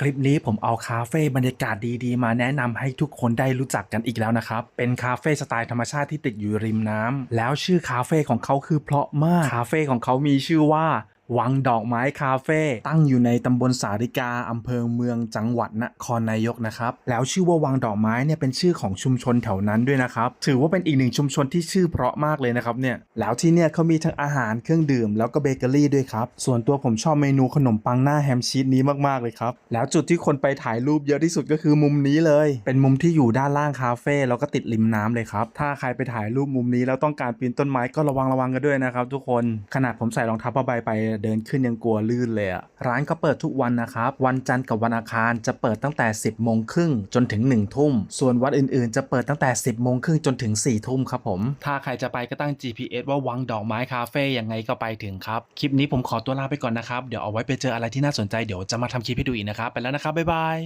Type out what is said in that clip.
คลิปนี้ผมเอาคาเฟ่บรรยากาศดีๆ มาแนะนำให้ทุกคนได้รู้จักกันอีกแล้วนะครับ เป็นคาเฟ่สไตล์ธรรมชาติที่ติดอยู่ริมน้ำแล้วชื่อคาเฟ่ของเขาคือเพราะมาก คาเฟ่ของเขามีชื่อว่า วังดอกไม้คาเฟ่ตั้งอยู่ในตำบลสาริกาอำเภอเมืองจังหวัดนครนายกนะครับ แล้วชื่อว่าวังดอกไม้เนี่ยเป็นชื่อของชุมชนแถวนั้นด้วยนะครับ ถือว่าเป็นอีกหนึ่งชุมชนที่ชื่อเพราะมากเลยนะครับเนี่ยแล้วที่เนี่ยเขามีทั้งอาหารเครื่องดื่มแล้วก็เบเกอรี่ด้วยครับ ส่วนตัวผมชอบเมนูขนมปังหน้าแฮมชีสนี้มากๆเลยครับ แล้วจุดที่คนไปถ่ายรูปเยอะที่สุดก็คือมุมนี้เลย เป็นมุมที่อยู่ด้านล่างคาเฟ่แล้วก็ติดริมน้ำเลยครับถ้าใครไปถ่ายรูปมุมนี้แล้วต้องการปีนต้นไม้ก็ระวังระวังกันด้วยนะครับทุกคนขนาดผมใส่รองเท้าผ้าใบไปเดินขึ้นยังกลัวลื่นเลยอะร้านเขาเปิดทุกวันนะครับ วันจันทร์กับวันอังคารจะเปิดตั้งแต่ 10โมงครึ่งจนถึง1ทุ่ม ส่วนวันอื่นๆ จะเปิดตั้งแต่ 10โมงครึ่งจนถึง4ทุ่มครับผม ถ้าใครจะไปก็ตั้ง GPS ว่าวังดอกไม้คาเฟ่ยังไงก็ไปถึงครับ คลิปนี้ผมขอตัวลาไปก่อนนะครับ เดี๋ยวเอาไว้ไปเจออะไรที่น่าสนใจเดี๋ยวจะมาทำคลิปให้ดูอีกนะครับ ไปแล้วนะครับบ๊ายบาย